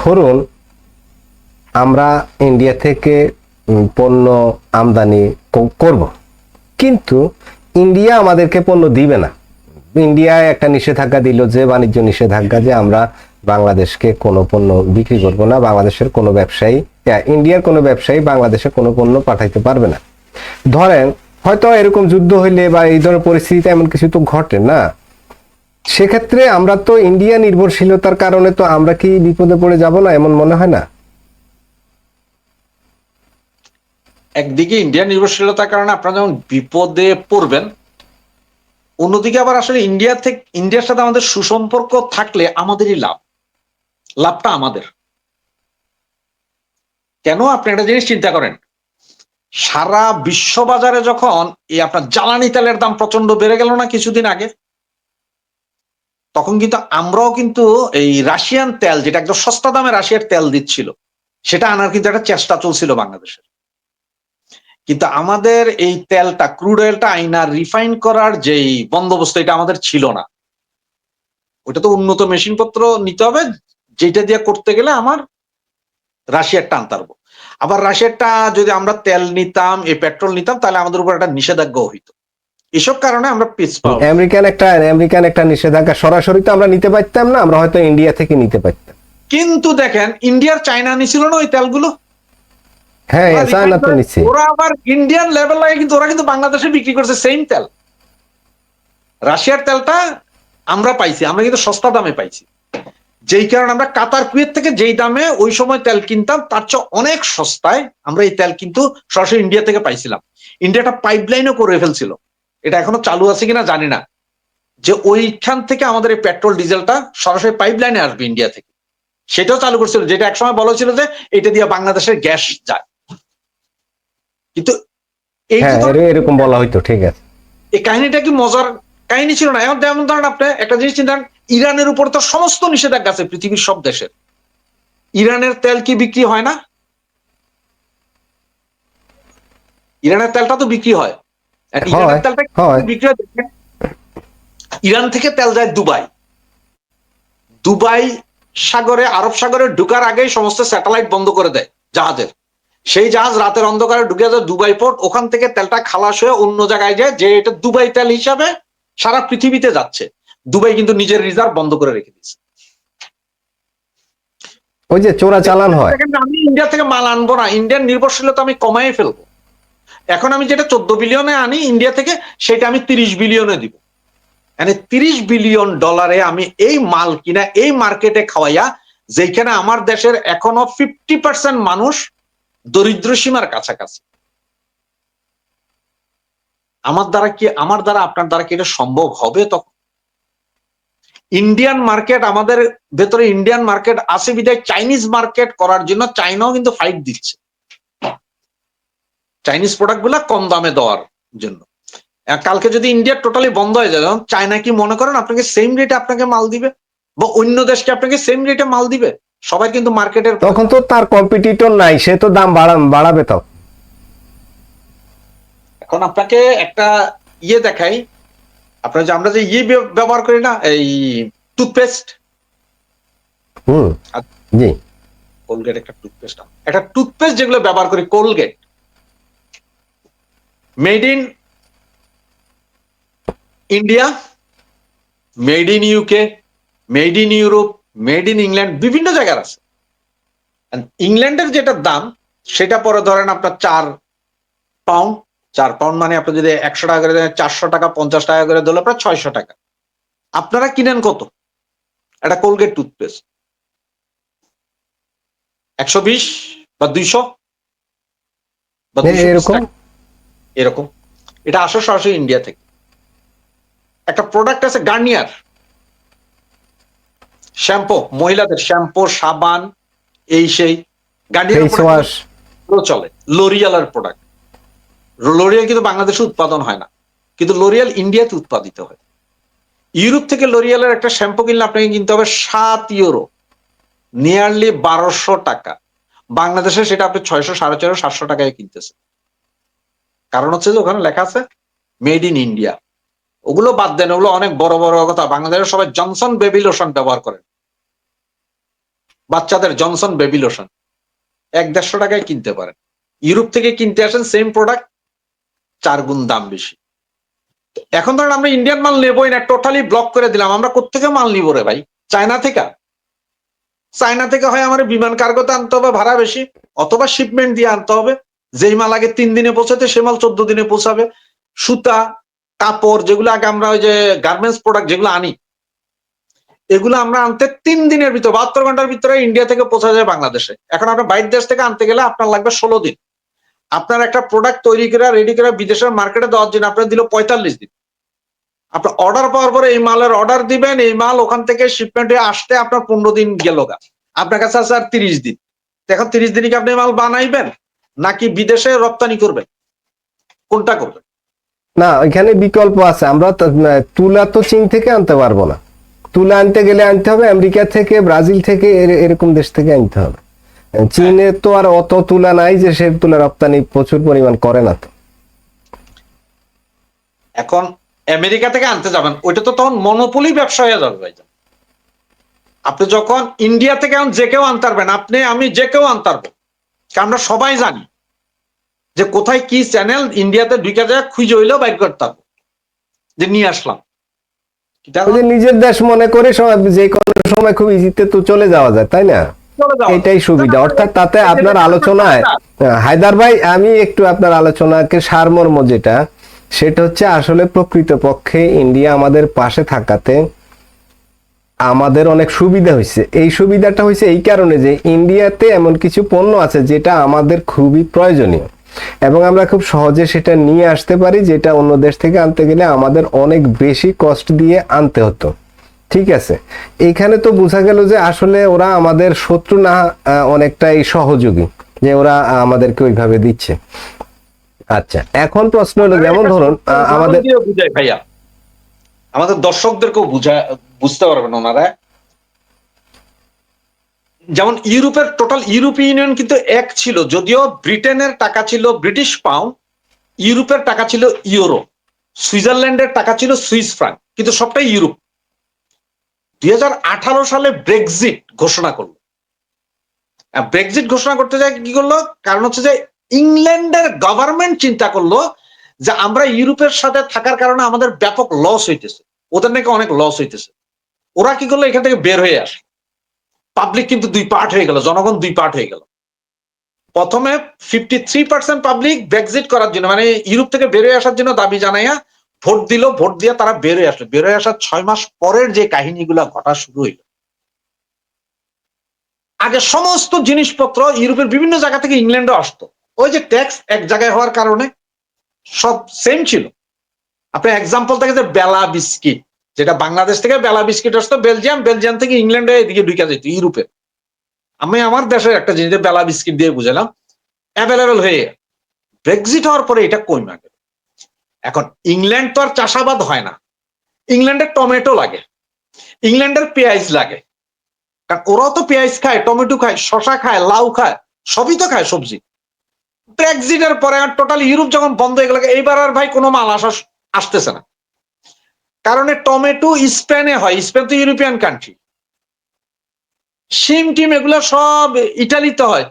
ধরুন আমরা ইন্ডিয়া থেকে পণ্য আমদানি করব। কিন্তু ইন্ডিয়া আমাদেরকে পণ্য দিবে না। ইন্ডিয়া একটা নিষেধাজ্ঞা দিল যে, বাণিজ্য নিষেধাজ্ঞা যে আমরা বাংলাদেশকে কোনো পণ্য বিক্রি করব না, বাংলাদেশের কোনো ব্যবসায়ী ইন্ডিয়ার কোনো ব্যবসায়ী বাংলাদেশে কোনো পণ্য পাঠাইতে পারবে না। ধরেন, হয়তো এরকম যুদ্ধ হইলে বা এই ধরনের পরিস্থিতিতে এমন কিছু তো ঘটে না। সেক্ষেত্রে আমরা তো ইন্ডিয়া নির্ভরশীলতার কারণে তো আমরা কি বিপদে পড়ে যাব না, এমন মনে হয় না? একদিকে ইন্ডিয়া নির্ভরশীলতার কারণে আপনারা যেমন বিপদে পড়বেন, অন্যদিকে আবার আসলে ইন্ডিয়া থেকে ইন্ডিয়ার সাথে আমাদের সুসম্পর্ক থাকলে আমাদেরই লাভ। লাভটা আমাদের। কেন? আপনি একটা জিনিস চিন্তা করেন। সারা বিশ্ব বাজারে যখন এই আপনার জ্বালানি তেলের দাম প্রচণ্ড বেড়ে গেল না কিছুদিন আগে তখন কিন্তু আমরাও কিন্তু এই রাশিয়ান তেল, যেটা একদম সস্তা দামে রাশিয়ার তেল দিচ্ছিল, সেটা আনার কিন্তু একটা চেষ্টা চলছিল বাংলাদেশের। কিন্তু আমাদের এই তেলটা, ক্রুড অয়েলটা আইনার রিফাইন করার যেই বন্দোবস্ত, এটা আমাদের ছিল না। ওটা তো উন্নত মেশিনপত্র নিতে হবে, যেটা দিয়ে করতে গেলে আমার রাশিয়ার টান তারবো আবার রাশিয়ারটা যদি আমরা তেল নিতাম, এই পেট্রোল নিতাম, তাহলে আমাদের উপর একটা নিষেধাজ্ঞা হইতো। এসব কারণে আমরা পিছ পাবো। আমেরিকান একটা আমেরিকান একটা নিষেধাজ্ঞা সরাসরি তো আমরা নিতে পারতাম না আমরা হয়তো ইন্ডিয়া থেকে নিতে পারতাম। কিন্তু দেখেন ইন্ডিয়ার চায়না নিছিল না ওই তেলগুলো? হ্যাঁ চায়না তো নিচ্ছে ওরা আবার ইন্ডিয়ান লেভেল লাগে কিন্তু ওরা কিন্তু বাংলাদেশে বিক্রি করছে সেম তেল। রাশিয়ার তেলটা আমরা পাইছি আমরা কিন্তু সস্তা দামে পাইছি। যেই কারণে আমরা কাতার কুয়েত থেকে যেই দামে ওই সময় তেল কিনতাম তার চেয়ে অনেক সস্তায় আমরা এই তেল কিন্তু সরাসরি ইন্ডিয়া থেকে পাইছিলাম। ইন্ডিয়াটা পাইপলাইনও করে ফেলছিল। এটা এখনও চালু আছে কিনা জানি না। যে ওইখান থেকে আমাদের এই পেট্রোল ডিজেলটা সরাসরি পাইপলাইনে আসবে ইন্ডিয়া থেকে। সেটাও চালু করছিল। যেটা একসময় বলা ছিল যে এটা দিয়ে বাংলাদেশের গ্যাস যায়। কিন্তু এই হ্যাঁ এরকম বলা হয়তো ঠিক আছে। এই কাহিনীটা কি মজার কাহিনী ছিল না? এখন যেমন ধরেন আপনি একটা জিনিস চিন্তা ইরানের উপর তো সমস্ত নিষেধাজ্ঞা আছে পৃথিবীর সব দেশের। ইরানের তেল কি বিক্রি হয় না? ইরানের তেলটা তো বিক্রি হয়। আর ইরানের তেলটা। ইরান থেকে তেল যায় দুবাই। দুবাই সাগরে আরব সাগরে ঢুকার আগেই সমস্ত স্যাটেলাইট বন্ধ করে দেয় জাহাজের। সেই জাহাজ রাতের অন্ধকারে ঢুকে যায় দুবাই পোর্ট ওখান থেকে তেলটা খালাস হয়ে অন্য জায়গায় যায় যে এটা দুবাই তেল হিসাবে সারা পৃথিবীতে যাচ্ছে। দুবাই কিন্তু নিজের রিজার্ভ বন্ধ করে রেখে দিচ্ছে ওই যে চোরা চালান হয়। আমি ইন্ডিয়া থেকে মাল আনব না। ইন্ডিয়ান নির্ভরশীলতা আমি কমাই ফেলব। এখন আমি যেটা চোদ্দ বিলিয়নে আনি ইন্ডিয়া থেকে, সেটা আমি তিরিশ বিলিয়নে দিব। মানে তিরিশ বিলিয়ন ডলারে আমি এই মাল কিনা, এই মার্কেটে খাওয়াইয়া যেখানে আমার দেশের এখনও ফিফটি পার্সেন্ট মানুষ দরিদ্র সীমার কাছাকাছি। আমার দ্বারা কি, আমার দ্বারা, আপনার দ্বারা কি এটা সম্ভব হবে তখন? ইন্ডিয়ান মার্কেট আমাদের ভেতরে ইন্ডিয়ান মার্কেট আছে বিধায় চাইনিজ মার্কেট করার জন্য চাইনাও কিন্তু ফাইট দিচ্ছে। চাইনিজ প্রোডাক্টগুলা কম দামে দেওয়ার জন্য। কালকে যদি ইন্ডিয়া টোটালি বন্ধ হয়ে যায় তখন চায়না কি মনে করেন আপনাকে সেম রেটে আপনাকে মাল দিবে? বা অন্য দেশকে আপনাকে সেম রেটে মাল দিবে? সবাই কিন্তু মার্কেটের তখন তো তার কম্পিটিটর নাই সে তো দাম বাড়া- বাড়াবে তো। এখন আপনাকে একটা ইয়ে দেখাই। আপনার যে আমরা যে ইয়ে ব্যবহার করি না এই টুথপেস্ট হুম। জি। কোলগেট একটা টুথপেস্ট একটা টুথপেস্ট যেগুলো ব্যবহার করি Colgate made in India made in UK made in Europe made in England বিভিন্ন জায়গার আছে। ইংল্যান্ডের যেটা দাম সেটা পরে ধরেন আপনার চার পাউন্ড চার পাউন্ড মানে আপনি যদি একশো টাকা করে দেন চারশো টাকা পঞ্চাশ টাকা করে দিলে আপনার ছয়শো টাকা। আপনারা কিনেন কত? একটা কোলগেট টুথপেস্ট। একশো বিশ বা দুইশো? বা 220 এরকম। এরকম। এটা আসে সরাসরি ইন্ডিয়া থেকে। একটা প্রোডাক্ট আছে গার্নিয়ার শ্যাম্পু মহিলাদের শ্যাম্পু সাবান এই সেই। গার্নিয়ার চলে। লোরিয়ালের প্রোডাক্ট লোরিয়াল কিন্তু বাংলাদেশে উৎপাদন হয় না। কিন্তু লোরিয়াল ইন্ডিয়াতে উৎপাদিত হয়। ইউরোপ থেকে লোরিয়ালের একটা শ্যাম্পু কিনলে আপনাকে কিনতে হবে সাত ইউরো। নিয়ারলি বারোশো টাকা। বাংলাদেশে সেটা আপনি ছয়শো সাড়ে ছয়শো সাতশো টাকায় কিনতেছে কারণ হচ্ছে যে ওখানে লেখা আছে মেড ইন ইন্ডিয়া ওগুলো বাদ দেন, ওগুলো অনেক বড় বড় কথা। বাংলাদেশের সবাই জনসন বেবি লোশন ব্যবহার করেন বাচ্চাদের জনসন বেবি লোশন এক দেড়শো টাকায় কিনতে পারেন। ইউরোপ থেকে কিনতে আসেন সেম প্রোডাক্ট চার গুণ দাম বেশি। এখন ধরেন আমরা ইন্ডিয়ান মাল নেবই না টোটালি ব্লক করে দিলাম। আমরা কোথেকে মাল নিবো রে ভাই? চায়না থেকে? চায়না থেকে হয় আমার বিমান কার্গোতে আনতে হবে, ভাড়া বেশি, অথবা শিপমেন্ট দিয়ে আনতে হবে। যেই মাল আগে তিন দিনে পৌঁছাতে, সে মাল চোদ্দ দিনে পৌঁছাবে। সুতা, কাপড়, যেগুলো আগে আমরা ওই যে গার্মেন্টস প্রোডাক্ট যেগুলো আনি, এগুলো আমরা আনতে তিন দিনের ভিতরে, বাহাত্তর ঘণ্টার ভিতরে ইন্ডিয়া থেকে পৌঁছা যায় বাংলাদেশে। এখন আপনার বাইরের দেশ থেকে আনতে গেলে আপনার লাগবে ষোলো দিন। আপনার একটা প্রোডাক্ট তৈরি করে রেডি করে বিদেশের মার্কেটে দেওয়ার জন্য আপনার দিল পঁয়তাল্লিশ দিন। আপনার অর্ডার পাওয়ার পরে এই মালের অর্ডার দিবেন, এই মাল ওখান থেকে শিপমেন্টে আসতে আপনার পনেরো দিন গেল আপনার কাছে আছে আর তিরিশ দিন। এখন তিরিশ দিনই কি আপনি মাল বানাইবেন? নাকি বিদেশে রপ্তানি করবেন কোনটা করবে? না এখানে বিকল্প আছে। আমরা তুলা তো চীন থেকে আনতে পারব না। তুলা আনতে গেলে আনতে হবে আমেরিকা থেকে ব্রাজিল থেকে এরকম দেশ থেকে আনতে হবে। চীনে তো আর অত তুলা নাই যে সে তুলা রপ্তানি প্রচুর পরিমাণ করে না তো। এখন আমেরিকা থেকে আনতে যাবেন ওইটা তো তখন মনোপলি ব্যবসা হয়ে যাবে আপনি যখন ইন্ডিয়া থেকে যে কেউ আনতে পারবেন আপনি আমি যে কেউ আনতে পারব। আমরা সবাই জানি যে কোথায় কি চ্যানেল ইন্ডিয়াতে ঢুকে যায় খুঁজে হইলেও বাইর করতে পারব যে নিয়ে আসলাম। নিজের দেশ মনে করে যে কোনো সময় খুব ইজিতে তো চলে যাওয়া যায় তাই না? এটাই সুবিধা। অর্থাৎ তাতে আপনার আলোচনায় হায়দার ভাই আমি একটু আপনার আলোচনাকে সারমর্ম যেটা সেটা হচ্ছে আসলে প্রকৃতপক্ষে ইন্ডিয়া আমাদের পাশে থাকাতে আমাদের অনেক সুবিধা হয়েছে। এই সুবিধাটা হয়েছে এই কারণে যে ইন্ডিয়াতে এমন কিছু পণ্য আছে যেটা আমাদের খুবই প্রয়োজনীয়। এবং আমরা খুব সহজে সেটা নিয়ে আসতে পারি, যেটা অন্য দেশ থেকে আনতে গেলে আমাদের অনেক বেশি কষ্ট দিয়ে আনতে হতো। ঠিক আছে? এইখানে তো বোঝা গেল যে আসলে ওরা আমাদের শত্রু না অনেকটাই সহযোগী যে ওরা আমাদেরকে ওইভাবে দিচ্ছে। আচ্ছা এখন প্রশ্ন হলো, যেমন ধরুন আমাদের ভাইয়া। আমাদের দর্শকদেরকেও বুঝা, বুঝতে পারবেন ওনারা। যেমন ইউরোপের টোটাল ইউরোপীয় ইউনিয়ন কিন্তু এক ছিল, যদিও ব্রিটেনের টাকা ছিল ব্রিটিশ পাউন্ড ইউরোপের টাকা ছিল ইউরো সুইজারল্যান্ডের টাকা ছিল সুইস ফ্রাঙ্ক, কিন্তু সবটাই ইউরোপ। দুই হাজার আঠারো সালে ব্রেক্সিট ঘোষণা করল। ব্রেক্সিট ঘোষণা করতে যায় কি করল? কারণ হচ্ছে যে ইংল্যান্ডের গভর্নমেন্ট চিন্তা করল যে আমরা ইউরোপের সাথে থাকার কারণে আমাদের ব্যাপক লস হইতেছে। ওদের নাকি অনেক লস হইতেছে। ওরা কি করল? এখান থেকে বের হয়ে আসে পাবলিক কিন্তু দুই পার্ট হয়ে গেল, জনগণ দুই পার্ট হয়ে গেল। প্রথমে fifty three percent public Brexit করার জন্য মানে ইউরোপ থেকে বের হয়ে আসার জন্য দাবি জানাইয়া ভোট দিল, ভোট দিয়ে তারা বের হয়ে আসলো। বের হয়ে আসার ছয় মাস পরের যে কাহিনীগুলো ঘটা শুরু হইল। আগে সমস্ত জিনিসপত্র ইউরোপের বিভিন্ন জায়গা থেকে ইংল্যান্ডে আসতো। ওই যে ট্যাক্স এক জায়গায় হওয়ার কারণে সব সেম ছিল। আপনি এক্সাম্পল থেকে যে বেলা বিস্কিট, যেটা বাংলাদেশ থেকে বেলা বিস্কিট আসতো, বেলজিয়াম বেলজিয়াম থেকে ইংল্যান্ডে এদিকে ঢুকে যেত, ইউরোপে। আমি আমার দেশের একটা জিনিস বেলা বিস্কিট দিয়ে বুঝালাম অ্যাভেলেবেল হয়ে ব্রেক্সিট হওয়ার পরে এটা কমে গেল? এখন ইংল্যান্ড তো আর চাষাবাদ হয় না। ইংল্যান্ডের টমেটো লাগে। ইংল্যান্ডের পেঁয়াজ লাগে। কারণ ওরাও তো পেঁয়াজ খায়, টমেটো খায় শশা খায়, লাউ খায়, সবই তো খায় সবজি। ব্রেক্সিটের পরে টোটাল ইউরোপ যখন বন্ধ হয়ে গেল, এইবার আর ভাই কোনো মাল আসা আসতেছে না। কারণ টমেটো স্পেনে হয়, স্পেন তো ইউরোপিয়ান কান্ট্রি সিম টিম এগুলো সব ইটালিতে হয়।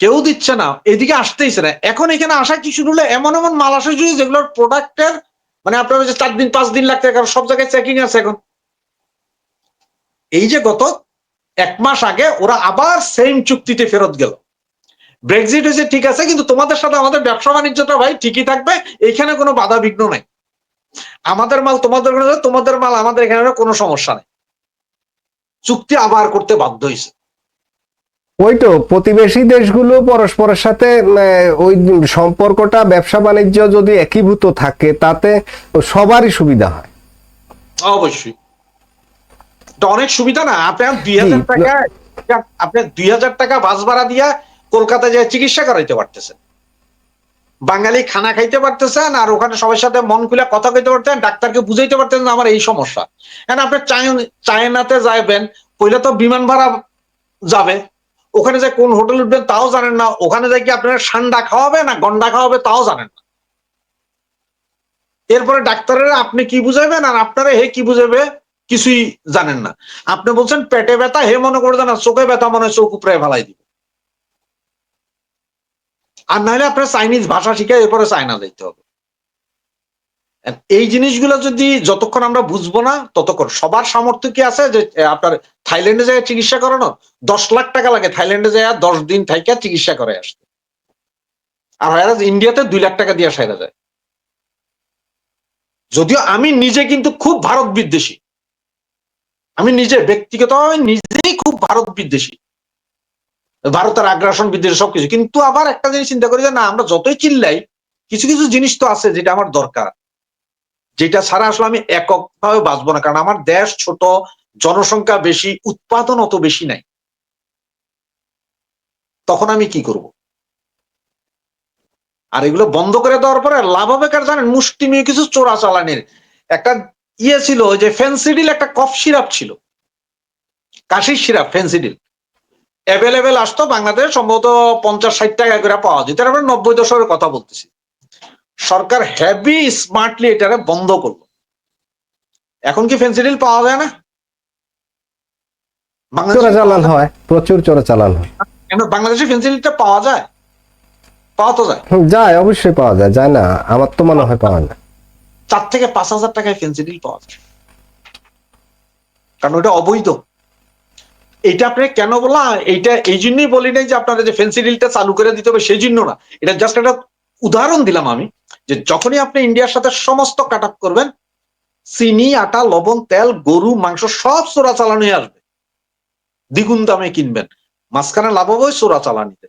কেউ দিচ্ছে না, এদিকে আসতেইছে না। এখন এখানে আসা কি শুরু হলো? এমন এমন মাল আসা শুরু যেগুলোর প্রোডাক্টের মানে আপনার যে চার দিন, পাঁচ দিন লাগতে কারণ সব জায়গায় চেকিং আছে এখন। এই যে গত এক মাস আগে ওরা আবার সেম চুক্তিতে ফেরত গেল। ব্রেক্সিট হয়েছে ঠিক আছে কিন্তু তোমাদের সাথে আমাদের ব্যবসা বাণিজ্যটা ভাই ঠিকই থাকবে এইখানে কোনো বাধা বিঘ্ন নাই। আমাদের মাল তোমাদের তোমাদের মাল আমাদের এখানে কোনো সমস্যা নেই। চুক্তি আবার করতে বাধ্য হয়েছে। ওই তো প্রতিবেশী দেশগুলো পরস্পরের সাথে ওই সম্পর্কটা ব্যবসা বাণিজ্য যদি একীভূত থাকে তাতে সবারই সুবিধা হয়। অবশ্যই। অনেক সুবিধা না? আপনার দুই হাজার টাকা আপনার দুই হাজার টাকা বাস ভাড়া দিয়া কলকাতায় যায় চিকিৎসা করাইতে পারতেছেন। বাঙালি খানা খাইতে পারতেছেন আর ওখানে সবার সাথে মন খুলে কথা কইতে পারতেন ডাক্তারকে বুঝাইতে পারতেন যে আমার এই সমস্যা। এখন আপনি চায়- চায়নাতে যাবেন পইলে তো বিমান ভাড়া যাবে। ওখানে যে কোন হোটেল উঠবেন তাও জানেন না, ওখানে যাই কি আপনার ঠান্ডা খাওয়াবে না গন্ডা খাওয়াবে তাও জানেন না। এরপরে ডাক্তারের আপনি কি বুঝাবেন আর আপনারা হে কি বুঝাবে কিছুই জানেন না। আপনি বলছেন পেটে ব্যথা, হে মনে করে না, চোখে ব্যথা মনে হয় চোখ উপরে ফেলাই দিব। আর নাহলে আপনার চাইনিজ ভাষা শিখে এরপরে চায়না যাইতে হবে। এই জিনিসগুলো যদি যতক্ষণ আমরা বুঝব না, ততক্ষণ সবার সামর্থ্য কি আছে যে আপনার থাইল্যান্ডে যায় চিকিৎসা করানো দশ লাখ টাকা লাগে থাইল্যান্ডে যায় দশ দিন থাইকে চিকিৎসা করে আসতে। আর হয়রাজ ইন্ডিয়াতে দুই লাখ টাকা দিয়ে সাইরা যায়। যদিও আমি নিজে কিন্তু খুব ভারত বিদ্বেষী। আমি নিজে ব্যক্তিগত নিজেই খুব ভারত বিদ্বেষী। ভারতের আগ্রাসন, বিদ্বেষী, সবকিছু। কিন্তু আবার একটা জিনিস চিন্তা করি যে না, আমরা যতই চিল্লাই, কিছু কিছু জিনিস তো আছে যেটা আমার দরকার। যেটা ছাড়া আসলে আমি এককভাবে বাঁচবো না, কারণ আমার দেশ ছোট, জনসংখ্যা বেশি, উৎপাদন অত বেশি নাই। তখন আমি কি করব? আর এগুলো বন্ধ করে দেওয়ার পরে লাভ হবে কার জানেন? মুষ্টিমেয় কিছু চোরা চালানির একটা ইয়ে ছিল যে ফেন্সিডিল, একটা কফ সিরাপ ছিল। কাশির সিরাপ, ফেন্সিডিল। অ্যাভেলেবেল আসতো বাংলাদেশ সম্ভবত পঞ্চাশ ষাট টাকা করে পাওয়া যেত। আমরা নব্বই দশকের কথা বলতেছি। সরকার হেভি স্মার্টলি এটারে বন্ধ করল। এখন কি ফেন্সিডিল পাওয়া যায় না? চোরাচালান হয় প্রচুর চোরাচালান হয়। কেন বাংলাদেশে ফেন্সিডিলটা পাওয়া যায়? পাওয়া তো যায়। যায় অবশ্যই পাওয়া যায় যায় না আমার তো মনে হয় পাওয়া যায় চার থেকে পাঁচ হাজার টাকায় ফেন্সিডিল পাওয়া যায়। কারণ ওটা অবৈধ। এটা আপনি কেন বলা এইটা এই জন্যই বলি নাই যে আপনারা যে ফেন্সি ডিলটা চালু করে দিতে হবে সেই জন্য না। এটা জাস্ট একটা উদাহরণ দিলাম আমি, যে যখনই আপনি ইন্ডিয়ার সাথে সমস্ত কাট আপ করবেন, চিনি, আটা, লবণ, তেল, গরু, মাংস সব চোরা চালানি আসবে। দ্বিগুণ দামে কিনবেন। মাঝখানে লাভ হবে চোরা চালানিতে